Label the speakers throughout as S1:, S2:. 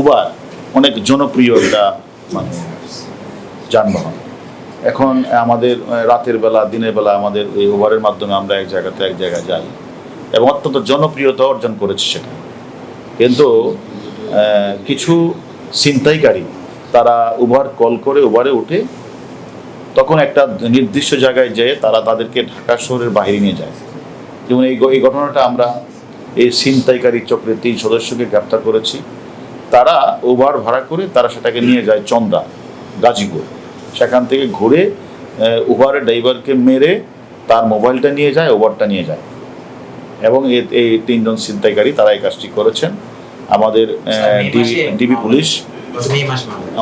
S1: Uber অনেক জনপ্রিয় একটা মানে যানবাহন। এখন আমাদের রাতের বেলা, দিনের বেলা আমাদের এই উবারের মাধ্যমে আমরা এক জায়গাতে এক জায়গায় যাই এবং অত্যন্ত জনপ্রিয়তা অর্জন করেছে সেটা কিন্তু কিছু ছিনতাইকারী তারা উবার কল করে উবারে উঠে তখন একটা নির্দিষ্ট জায়গায় যেয়ে তারা তাদেরকে ঢাকা শহরের বাইরে নিয়ে যায়। যেমন এই এই ঘটনাটা আমরা এই ছিনতাইকারী চক্রের তিন সদস্যকে গ্রেপ্তার করেছি। তারা ওভার ভাড়া করে তারা সেটাকে নিয়ে যায় চন্দা গাজীপুর। সেখান থেকে ঘুরে উবারের ড্রাইভারকে মেরে তার মোবাইলটা নিয়ে যায় ওভারটা নিয়ে যায়। এবং এই তিনজন ছিনতাইকারী তারা এই কাজটি করেছেন। আমাদের ডিবি পুলিশ।
S2: মে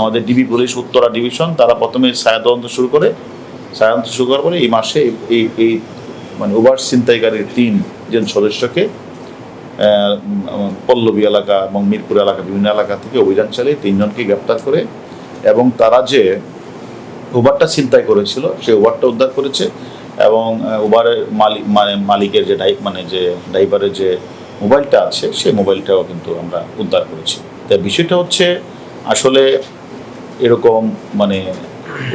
S1: আমাদের ডিবি পুলিশ উত্তরা ডিভিশন তারা প্রথমে ছায়া তদন্ত শুরু করে। ছায়া তদন্ত শুরু করার পরে এই মাসে এই এই মানে ওভার ছিনতাইকারীর তিন জন সদস্যকে পল্লবী এলাকা এবং মিরপুর এলাকা, বিভিন্ন এলাকা থেকে অভিযান চালিয়ে তিনজনকে গ্রেপ্তার করে এবং তারা যে ওভারটা ছিনতাই করেছিল, সেই ওভারটা উদ্ধার করেছে এবং উবারের মালিক মানে মালিকের যে ডাই মানে যে ড্রাইভারের যে মোবাইলটা আছে, সেই মোবাইলটাও কিন্তু আমরা উদ্ধার করেছি। তা বিষয়টা হচ্ছে, আসলে এরকম মানে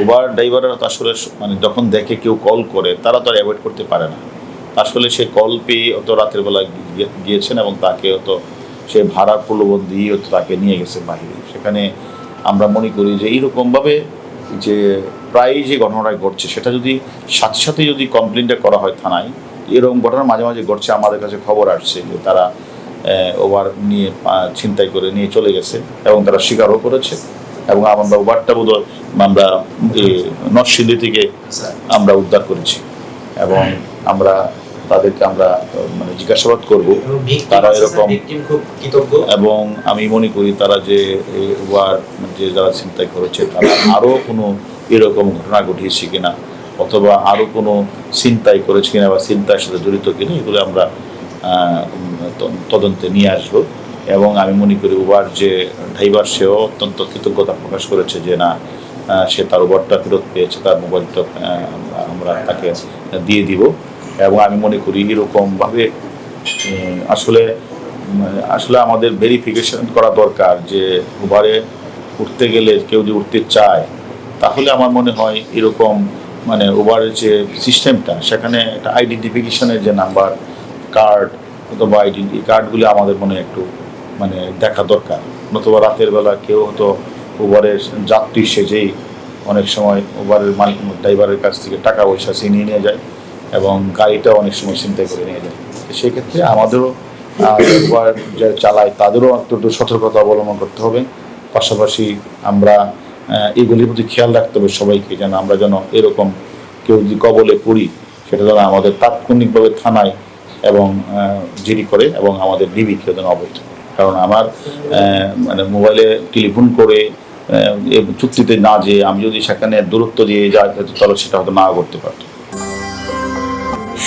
S1: উবার ড্রাইভাররা তো আসলে মানে যখন দেখে কেউ কল করে, তারা তো আর অ্যাভয়েড করতে পারে না। আসলে সে কল পেয়ে অত রাতের বেলা গিয়ে- গিয়েছেন এবং তাকে অত সে ভাড়ার প্রলোভন দিয়ে হয়তো তাকে নিয়ে গেছে বাইরে সেখানে আমরা মনে করি যে এইরকমভাবে যে প্রায় যে ঘটনাটা ঘটছে সেটা যদি সাথে সাথে যদি কমপ্লেনটা করা হয় থানায় এরকম ঘটনা মাঝে মাঝে ঘটছে আমাদের কাছে খবর আসছে যে তারা ওভার নিয়ে ছিনতাই করে নিয়ে চলে গেছে এবং তারা স্বীকারও করেছে এবং আমরা ওভারটা বোধ আমরা নরসিংদী থেকে আমরা উদ্ধার করেছি এবং আমরা তাদেরকে আমরা মানে জিজ্ঞাসাবাদ করব। তারা এরকম
S2: victim খুব কৃতজ্ঞ।
S1: এবং আমি মনে করি তারা যে ওয়ার যে যারা চিন্তাই করেছে তারা আরও কোনো এরকম ঘটনা ঘটিয়েছে কিনা অথবা আরও কোনো চিন্তাই করেছে কিনা বা চিন্তার সাথে জড়িত কিনা এগুলো আমরা তদন্তে নিয়ে আসব। এবং আমি মনে করি উবার যে ড্রাইভার সেও অত্যন্ত কৃতজ্ঞতা প্রকাশ করেছে যে না সে তার উবারটা ফেরত পেয়েছে তার মোবাইলটা আমরা তাকে দিয়ে দিব। এবং আমি মনে করি এরকমভাবে আসলে আসলে আমাদের ভেরিফিকেশন করা দরকার যে উবারে উঠতে গেলে কেউ যদি উঠতে চায়, তাহলে আমার মনে হয় এরকম মানে উবারের যে সিস্টেমটা সেখানে একটা আইডেন্টিফিকেশনের যে নাম্বার কার্ড অথবা আইডেন্টি কার্ডগুলি আমাদের মনে একটু মানে দেখা দরকার। নতুবা রাতের বেলা কেউ হয়তো উবারের যাত্রী সেজেই অনেক সময় উবারের মালিক ড্রাইভারের কাছ থেকে টাকা পয়সা ছিনিয়ে নিয়ে যায়। এবং গাড়িটাও অনেক সময় চিন্তাই করে নিয়ে যায়। তো সেই ক্ষেত্রে আমাদেরও যারা চালায় তাদেরও অত্যন্ত সতর্কতা অবলম্বন করতে হবে। পাশাপাশি আমরা এগুলির প্রতি খেয়াল রাখতে হবে সবাইকে যেন আমরা যেন এরকম কেউ যদি কবলে পড়ি, সেটা যেন আমাদের তাৎক্ষণিকভাবে থানায় এবং জিডি করে এবং আমাদের ডিবিকে যেন অবহিত করে। কারণ আমার মানে মোবাইলে টেলিফোন করে চুক্তিতে না যেয়ে আমি যদি সেখানে দূরত্ব দিয়ে যাই, তাহলে সেটা হয়তো না করতে পারতো।